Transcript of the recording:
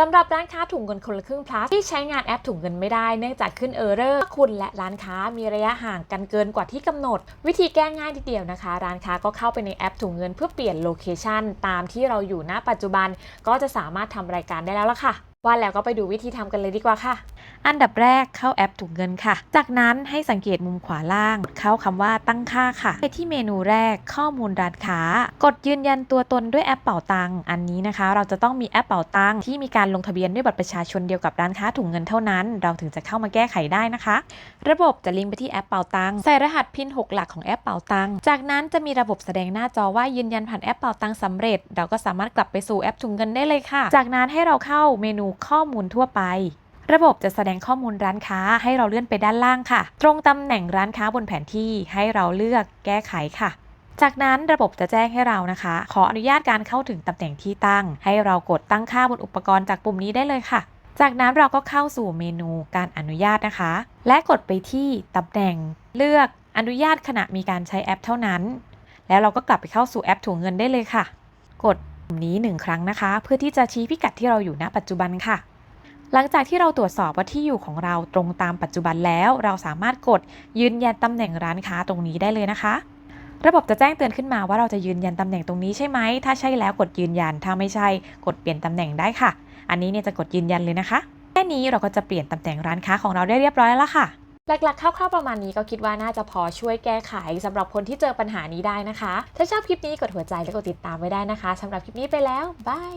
สำหรับร้านค้าถุงเงินคนละครึ่ง plus ที่ใช้งานแอปถุงเงินไม่ได้เนื่องจากขึ้นเออร์เรอร์คุณและร้านค้ามีระยะห่างกันเกินกว่าที่กำหนด วิธีแก้ง่ายทีเดียวนะคะ ร้านค้าก็เข้าไปในแอปถุงเงินเพื่อเปลี่ยนโลเคชันตามที่เราอยู่ณปัจจุบัน ก็จะสามารถทำรายการได้แล้วล่ะค่ะ ว่าแล้วก็ไปดูวิธีทำกันเลยดีกว่าค่ะ อันดับแรกเข้าแอปถุงเงินค่ะ จากนั้นให้สังเกตมุมขวาล่าง เข้าคำว่าตั้งค่าค่ะ ไปที่เมนูแรกข้อมูลร้านค้า กดยืนยันตัวตนด้วยแอปเป่าตังอันนี้นะคะ เราจะต้องมีแอปเป่าตังที่มีการลงทะเบียนด้วยบัตรประชาชนเดียวกับร้านค้าถุงเงินเท่านั้น เราถึงจะเข้ามาแก้ไขได้นะคะ ระบบจะลิงก์ไปที่แอปเป่าตังใส่รหัสพิน6 หลักของแอปเป่าตังจากนั้นจะมีระบบแสดงหน้าจอว่ายืนยันผ่านแอปเป่าตังค์สำเร็จ เราก็สามารถกลับไปสู่แอปถุงเงินได้เลยค่ะ จากนั้นให้เราเข้าเมนูข้อมูลทั่วไป ระบบจะแสดงข้อมูลร้านค้าให้เราเลื่อนไปด้านล่างค่ะ ตรงตำแหน่งร้านค้าบนแผนที่ให้เราเลือกแก้ไขค่ะ จากนั้นระบบจะแจ้งให้เรานะคะ ขออนุญาตการเข้าถึงตำแหน่งที่ตั้ง ให้เรากดตั้งค่าบนอุปกรณ์จากปุ่มนี้ได้เลยค่ะจากนั้นเราก็เข้าสู่เมนูการอนุญาตนะคะ และกดไปที่ตำแหน่ง เลือกอนุญาตขณะมีการใช้แอปเท่านั้น แล้วเราก็กลับไปเข้าสู่แอปถุงเงินได้เลยค่ะ กด นี้หนึ่งครั้งนะคะ เพื่อที่จะชี้พิกัดที่เราอยู่ณปัจจุบันค่ะ หลังจากที่เราตรวจสอบว่าที่อยู่ของเราตรงตามปัจจุบันแล้ว เราสามารถกดยืนยันตำแหน่งร้านค้าตรงนี้ได้เลยนะคะ ระบบจะแจ้งเตือนขึ้นมาว่าเราจะยืนยันตำแหน่งตรงนี้ใช่ไหม ถ้าใช่แล้วกดยืนยัน ถ้าไม่ใช่กดเปลี่ยนตำแหน่งได้ค่ะ อันนี้เนี่ยจะกดยืนยันเลยนะคะ แค่นี้เราก็จะเปลี่ยนตำแหน่งร้านค้าของเราได้เรียบร้อยแล้วค่ะ หลักๆคร่าวๆประมาณนี้ก็คิดว่าน่าจะพอช่วยแก้ไขสำหรับคนที่เจอปัญหานี้ได้นะคะ ถ้าชอบคลิปนี้กดหัวใจและกดติดตามไว้ได้นะคะสำหรับคลิปนี้ไปแล้วบาย